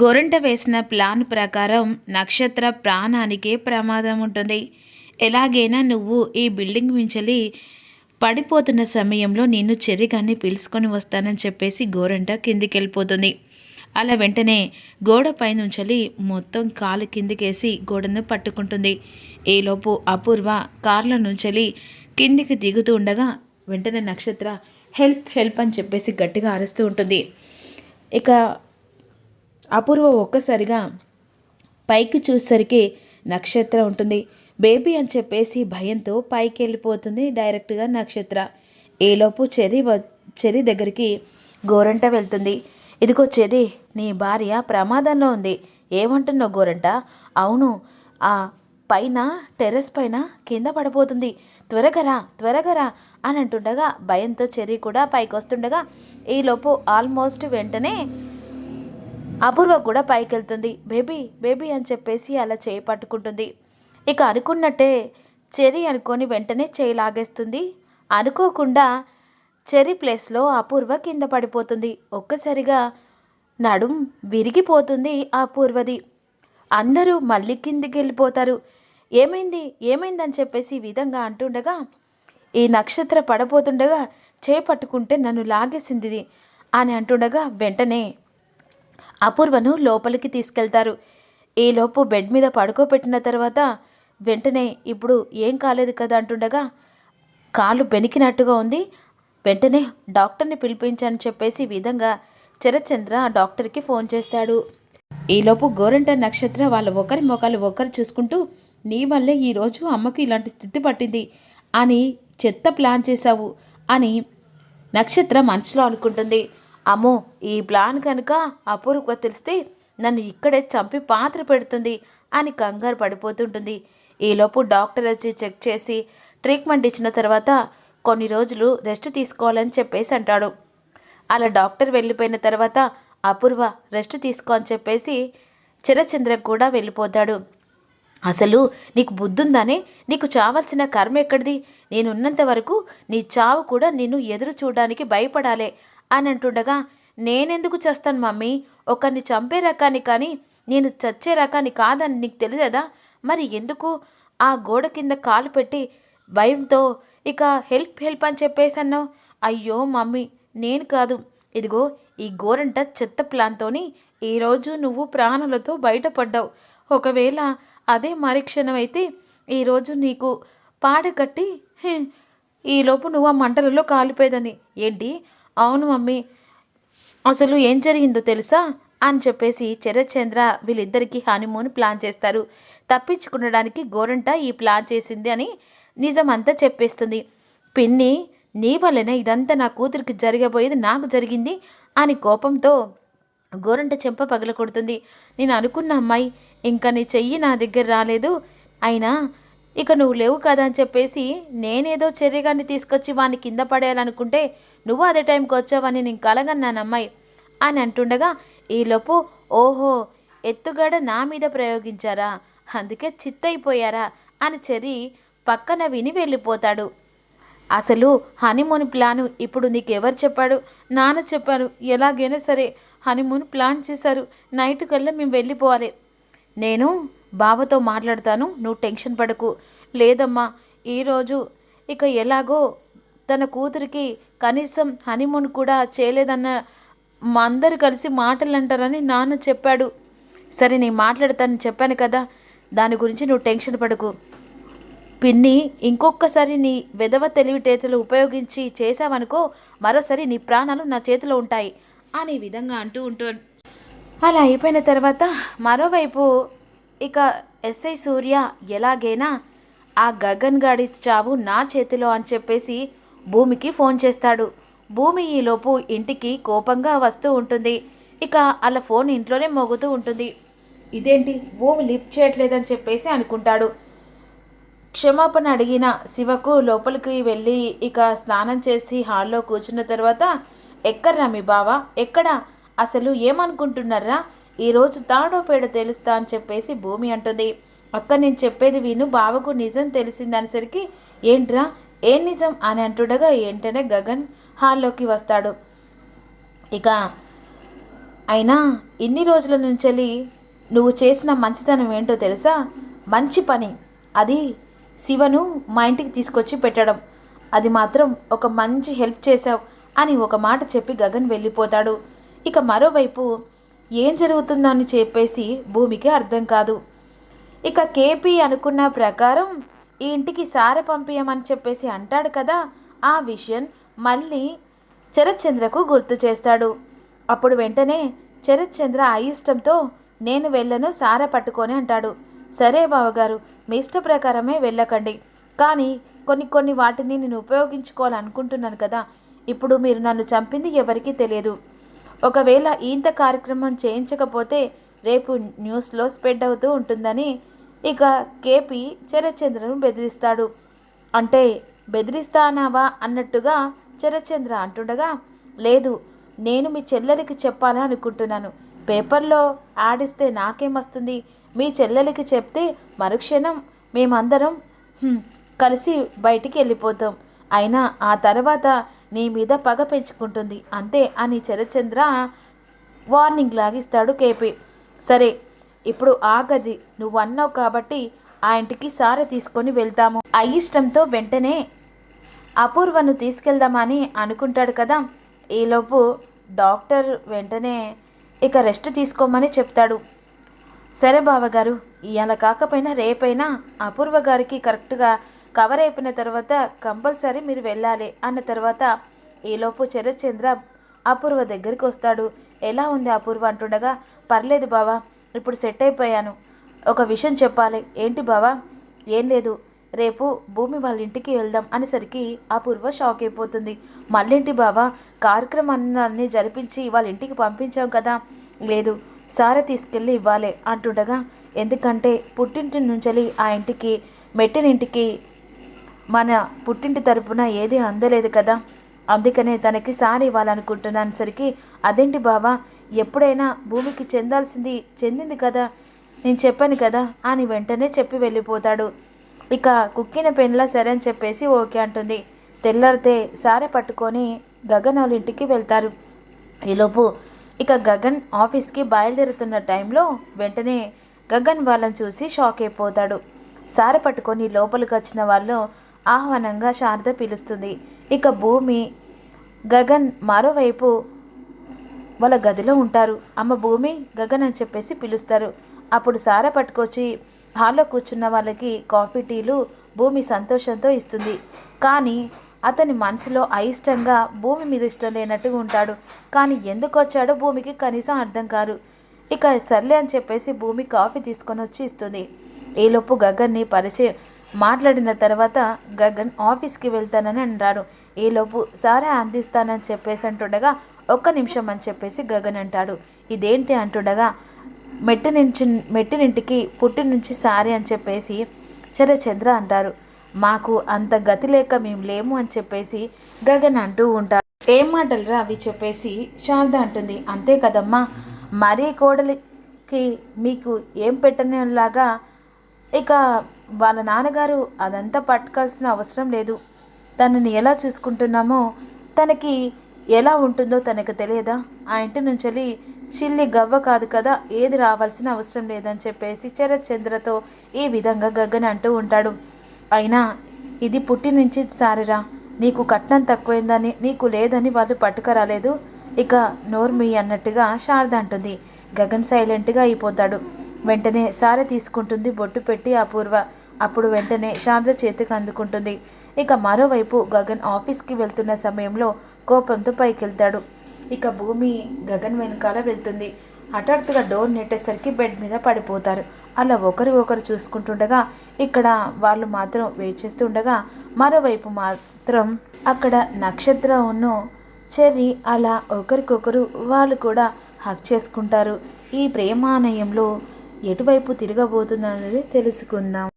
గోరంట వేసిన ప్లాన్ ప్రకారం నక్షత్ర ప్రాణానికే ప్రమాదం ఉంటుంది. ఎలాగైనా నువ్వు ఈ బిల్డింగ్ మించలి పడిపోతున్న సమయంలో నేను చెరిగాన్ని పిలుచుకొని వస్తానని చెప్పేసి గోరంట కిందికి వెళ్ళిపోతుంది అలా వెంటనే గోడ పైనుంచలి మొత్తం కాలు కిందికేసి గోడను పట్టుకుంటుంది. ఈలోపు అపూర్వ కార్ల నుంచెలి కిందికి దిగుతూ ఉండగా వెంటనే నక్షత్ర హెల్ప్ హెల్ప్ అని చెప్పేసి గట్టిగా అరుస్తూ ఉంటుంది. ఇక అపూర్వ ఒక్కసారిగా పైకి చూసేసరికి నక్షత్రం ఉంటుంది. బేబీ అని చెప్పేసి భయంతో పైకి వెళ్ళిపోతుంది డైరెక్ట్గా నక్షత్ర. ఈలోపు చెరి వ చెరి దగ్గరికి గోరంట వెళ్తుంది. ఇదిగో చెరి నీ భార్య ప్రమాదంలో ఉంది. ఏమంటున్నావు గోరంట? అవును ఆ పైన టెర్రస్ పైన కింద పడిపోతుంది. త్వరగరా త్వరగరా అని అంటుండగా భయంతో చెర్రీ కూడా పైకి వస్తుండగా ఈలోపు ఆల్మోస్ట్ వెంటనే అపూర్వ కూడా పైకెళ్తుంది. బేబీ బేబీ అని చెప్పేసి అలా చేయి పట్టుకుంటుంది. ఇక అనుకున్నట్టే చెరి అనుకొని వెంటనే చేయి లాగేస్తుంది. అనుకోకుండా చెరి ప్లేస్లో అపూర్వ కింద పడిపోతుంది. ఒక్కసారిగా నడుం విరిగిపోతుంది అపూర్వది. అందరూ మళ్ళీ కిందికి వెళ్ళిపోతారు. ఏమైంది? ఏమైందని చెప్పేసి ఈ విధంగా అంటుండగా ఈ నక్షత్ర పడపోతుండగా చేపట్టుకుంటే నన్ను లాగేసింది అని అంటుండగా వెంటనే అపూర్వను లోపలికి తీసుకెళ్తారు. ఈలోపు బెడ్ మీద పడుకోబెట్టిన తర్వాత వెంటనే ఇప్పుడు ఏం కాలేదు కదా అంటుండగా కాలు బెనికినట్టుగా ఉంది. వెంటనే డాక్టర్ని పిలిపించని చెప్పేసి విధంగా చరచంద్ర ఆ డాక్టర్కి ఫోన్ చేస్తాడు. ఈలోపు గోరంట నక్షత్ర వాళ్ళ ఒకరి మొఖాలు ఒకరు చూసుకుంటూ నీ వల్లే ఈరోజు అమ్మకు ఇలాంటి స్థితి పట్టింది అని చెత్త ప్లాన్ చేశావు అని నక్షత్ర మనసులో అనుకుంటుంది. అమ్మో ఈ ప్లాన్ కనుక అపూర్వకు తెలిస్తే నన్ను ఇక్కడే చంపి పాత్ర పెడుతుంది అని కంగారు పడిపోతుంటుంది. ఈలోపు డాక్టర్ వచ్చి చెక్ చేసి ట్రీట్మెంట్ ఇచ్చిన తర్వాత కొన్ని రోజులు రెస్ట్ తీసుకోవాలని చెప్పేసి అంటాడు. అలా డాక్టర్ వెళ్ళిపోయిన తర్వాత అపూర్వ రెస్ట్ తీసుకో అని చెప్పేసి చిరచంద్ర కూడా వెళ్ళిపోతాడు. అసలు నీకు బుద్ధుందానే? నీకు చావాల్సిన కర్మ ఎక్కడిది? నేనున్నంత వరకు నీ చావు కూడా నిన్ను ఎదురు చూడడానికి భయపడాలే అని అంటుండగా నేనెందుకు చేస్తాను మమ్మీ? ఒకరిని చంపే రకాన్ని కానీ నేను చచ్చే రకాన్ని కాదని నీకు తెలియదా? మరి ఎందుకు? ఆ గోడ కింద కాలు పెట్టి భయంతో ఇక హెల్ప్ హెల్ప్ అని చెప్పేసి అన్నావు అయ్యో మమ్మీ నేను కాదు. ఇదిగో ఈ గోరంట చెత్త ప్లాన్తోని ఈరోజు నువ్వు ప్రాణులతో బయటపడ్డావు. ఒకవేళ అదే మరిక్షణం అయితే ఈరోజు నీకు పాడ కట్టి ఈలోపు నువ్వు ఆ మంటలలో కాలిపోయేదని ఏంటి? అవును మమ్మీ. అసలు ఏం జరిగిందో తెలుసా? అని చెప్పేసి చరచంద్ర వీళ్ళిద్దరికీ హనీమూన్ ప్లాన్ చేస్తారు. తప్పించుకునడానికి గోరంట ఈ ప్లాన్ చేసింది అని నిజమంతా చెప్పేస్తుంది. పిన్ని నీ వల్లనే ఇదంతా నా కూతురికి జరగబోయేది నాకు జరిగింది అని కోపంతో గోరంట చెంప పగల కొడుతుంది నేను అనుకున్న అమ్మాయి ఇంకా నీ చెయ్యి నా దగ్గర రాలేదు. అయినా ఇక నువ్వు లేవు కదా అని చెప్పేసి నేనేదో చర్యగాన్ని తీసుకొచ్చి వాని కింద పడేయాలనుకుంటే నువ్వు అదే టైంకి వచ్చావని నేను కలగన్నాను అమ్మాయి. అని అంటుండగా ఈలోపు ఓహో ఎత్తుగడ నా మీద ప్రయోగించారా? అందుకే చిత్తయిపోయారా అని చెరి పక్కన విని వెళ్ళిపోతాడు. అసలు హనీమూన్ ప్లాను ఇప్పుడు నీకెవరు చెప్పాడు? నాన్న చెప్పారు ఎలాగైనా సరే హనీమూన్ ప్లాన్ చేశారు. నైట్ కల్లా మేము వెళ్ళిపోవాలి. నేను బావతో మాట్లాడతాను నువ్వు టెన్షన్ పడకు. లేదమ్మా ఈరోజు ఇక ఎలాగో తన కూతురికి కనీసం హనీమూన్ కూడా చేయలేదన్న మా అందరు కలిసి మాటలు అంటారని నాన్న చెప్పాడు. సరే నేను మాట్లాడతానని చెప్పాను కదా దాని గురించి నువ్వు టెన్షన్ పడకు. పిన్ని ఇంకొకసారి నీ వెధవ తెలివితేతలు ఉపయోగించి చేసావనుకో మరోసారి నీ ప్రాణాలు నా చేతిలో ఉంటాయి అనే విధంగా అంటూ ఉంటూ అలా అయిపోయిన తర్వాత మరోవైపు ఇక ఎస్ఐ సూర్య ఎలాగైనా ఆ గగన్ గాడి చావు నా చేతిలో అని చెప్పేసి భూమికి ఫోన్ చేస్తాడు. భూమి ఈలోపు ఇంటికి కోపంగా వస్తూ ఉంటుంది. ఇక అలా ఫోన్ ఇంట్లోనే మోగుతూ ఉంటుంది. ఇదేంటి? భూమి లిఫ్ట్ చేయట్లేదని చెప్పేసి అనుకుంటాడు. క్షమాపణ అడిగిన శివకు లోపలికి వెళ్ళి ఇక స్నానం చేసి హాల్లో కూర్చున్న తర్వాత ఎక్కడ్రా మీ బావ? ఎక్కడా? అసలు ఏమనుకుంటున్నారా? ఈరోజు తాడో పేడ తెలుస్తా అని చెప్పేసి భూమి అంటుంది. అక్క నేను చెప్పేది విను బావకు నిజం తెలిసిందనేసరికి ఏంట్రా ఏం నిజం? అని అంటుండగా ఏంటనే గగన్ హాల్లోకి వస్తాడు. ఇక అయినా ఇన్ని రోజుల నుంచి నువ్వు చేసిన మంచితనం ఏంటో తెలుసా? మంచి పని. అది శివను మా ఇంటికి తీసుకొచ్చి పెట్టడం. అది మాత్రం ఒక మంచి హెల్ప్ చేశావు అని ఒక మాట చెప్పి గగన్ వెళ్ళిపోతాడు. ఇక మరోవైపు ఏం జరుగుతుందో అని చెప్పేసి భూమికి అర్థం కాదు. ఇక కేపీ అనుకున్న ప్రకారం ఈ ఇంటికి సార పంపించమని చెప్పేసి అంటాడు కదా ఆ విషయం మళ్ళీ చరచంద్రకు గుర్తు చేస్తాడు. అప్పుడు వెంటనే చరచంద్ర అయిష్టంతో నేను వెళ్ళను సార పట్టుకొని అంటాడు. సరే బావగారు మీ ఇష్ట ప్రకారమే వెళ్ళకండి. కానీ కొన్ని కొన్ని వాటిని నేను ఉపయోగించుకోవాలనుకుంటున్నాను కదా ఇప్పుడు మీరు నన్ను చంపింది ఎవరికీ తెలియదు. ఒకవేళ ఈంత కార్యక్రమం చేయించకపోతే రేపు న్యూస్లో స్ప్రెడ్ అవుతూ ఉంటుందని ఇక కేపీ చరచంద్రను బెదిరిస్తాడు. అంటే బెదిరిస్తానావా అన్నట్టుగా చరచంద్ర అంటుండగా లేదు నేను మీ చెల్లెలికి చెప్పాలని అనుకుంటున్నాను. పేపర్లో ఆడిస్తే నాకేమొస్తుంది మీ చెల్లెలికి చెప్తే మరుక్షణం మేమందరం కలిసి బయటికి వెళ్ళిపోతాం. అయినా ఆ తర్వాత నీ మీద పగ పెంచుకుంటుంది. అంతే అని చరచంద్ర వార్నింగ్ లాగిస్తాడు కేపీ. సరే ఇప్పుడు ఆగది నువ్వు అన్నావు కాబట్టి ఆ ఇంటికి సార తీసుకొని వెళ్తాము. అయిష్టంతో వెంటనే అపూర్వను తీసుకెళ్దామని అనుకుంటాడు కదా. ఈలోపు డాక్టర్ వెంటనే ఇక రెస్ట్ తీసుకోమని చెప్తాడు. సరే బావగారు ఇవాళ కాకపోయినా రేపైనా అపూర్వ గారికి కరెక్ట్గా కవర్ అయిపోయిన తర్వాత కంపల్సరీ మీరు వెళ్ళాలి అన్న తర్వాత ఈలోపు చంద్ర అపూర్వ దగ్గరికి వస్తాడు. ఎలా ఉంది అపూర్వ అంటుండగా పర్లేదు బావా ఇప్పుడు సెట్ అయిపోయాను. ఒక విషయం చెప్పాలి. ఏంటి బావా? ఏం లేదు. రేపు భూమి వాళ్ళ ఇంటికి వెళ్దాం అనేసరికి అపూర్వ షాక్ అయిపోతుంది. మళ్ళేంటి బావా? కార్యక్రమాన్ని జరిపించి వాళ్ళ ఇంటికి పంపించాం కదా. లేదు సార తీసుకెళ్ళి ఇవ్వాలి అంటుండగా ఎందుకంటే పుట్టింటి నుంచి ఆ ఇంటికి మెట్టినింటికి మన పుట్టింటి తరపున ఏదీ అందలేదు కదా. అందుకనే తనకి సారి ఇవ్వాలనుకుంటున్నాను సరికి అదేంటి బావా ఎప్పుడైనా భూమికి చెందాల్సింది చెందింది కదా నేను చెప్పాను కదా అని వెంటనే చెప్పి వెళ్ళిపోతాడు. ఇక కుక్కిన పెన్లా సరే అని చెప్పేసి ఓకే అంటుంది. తెల్లారితే సారె పట్టుకొని గగన్ వాళ్ళ ఇంటికి వెళ్తారు. ఈలోపు ఇక గగన్ ఆఫీస్కి బయలుదేరుతున్న టైంలో వెంటనే గగన్ వాళ్ళని చూసి షాక్ అయిపోతాడు. సారె పట్టుకొని లోపలికి వచ్చిన వాళ్ళు ఆహ్వానంగా శారద పిలుస్తుంది. ఇక భూమి గగన్ మరోవైపు వాళ్ళ గదిలో ఉంటారు. అమ్మ భూమి గగన్ అని చెప్పేసి పిలుస్తారు. అప్పుడు సారా పట్టుకొచ్చి హాల్లో కూర్చున్న వాళ్ళకి కాఫీ టీలు భూమి సంతోషంతో ఇస్తుంది. కానీ అతని మనసులో అయిష్టంగా భూమి మీద ఇష్టం లేనట్టుగా ఉంటాడు. కానీ ఎందుకు వచ్చాడో భూమికి కనీసం అర్థం కాదు. ఇక సర్లే అని చెప్పేసి భూమి కాఫీ తీసుకొని వచ్చి ఇస్తుంది. ఈలోపు గగన్ని పరిచయం మాట్లాడిన తర్వాత గగన్ ఆఫీస్కి వెళ్తానని అంటాడు. ఈలోపు సారా అందిస్తానని చెప్పేసి అంటుండగా ఒక్క నిమిషం అని చెప్పేసి గగన్ అంటాడు. ఇదేంటి అంటుండగా మెట్టి నుంచి మెట్టినింటికి పుట్టి నుంచి సారీ అని చెప్పేసి చరచంద్ర అంటారు. మాకు అంత గతి లేక మేము లేము అని చెప్పేసి గగన్ అంటూ ఉంటాడు. ఏం మాటలురా అవి చెప్పేసి శారద అంటుంది. అంతే కదమ్మా మరీ కోడలికి మీకు ఏం పెట్టనేలాగా ఇక వాళ్ళ నాన్నగారు అదంతా పట్టుకోవాల్సిన అవసరం లేదు. తనని ఎలా చూసుకుంటున్నామో తనకి ఎలా ఉంటుందో తనకు తెలియదా? ఆ ఇంటి నుంచి వెళ్ళి చిల్లి గవ్వ కాదు కదా ఏది రావాల్సిన అవసరం లేదని చెప్పేసి చరచంద్రతో ఈ విధంగా గగ్గన అంటూ ఉంటాడు. అయినా ఇది పుట్టి నుంచి సారిరా నీకు కట్నం తక్కువైందని నీకు లేదని వాళ్ళు పట్టుకురాలేదు. ఇక నోర్మి అన్నట్టుగా శారద అంటుంది. గగన్ సైలెంట్గా అయిపోతాడు. వెంటనే సారె తీసుకుంటుంది బొట్టు పెట్టి అపూర్వ. అప్పుడు వెంటనే శారద చేతికి అందుకుంటుంది. ఇక మరోవైపు గగన్ ఆఫీస్కి వెళ్తున్న సమయంలో కోపంతో పైకెళ్తాడు. ఇక భూమి గగన్ వెనకాల వెళ్తుంది. హఠాత్తుగా డోర్ నెట్టేసరికి బెడ్ మీద పడిపోతారు. అలా ఒకరు ఒకరు చూసుకుంటుండగా ఇక్కడ వాళ్ళు మాత్రం వెయిట్ చేస్తుండగా మరోవైపు మాత్రం అక్కడ నక్షత్రంను చెర్రీ అలా ఒకరికొకరు వాళ్ళు కూడా హక్ చేసుకుంటారు. ఈ ప్రేమానయంలో ఎటువైపు తిరగబోతుందనేది తెలుసుకుందాం.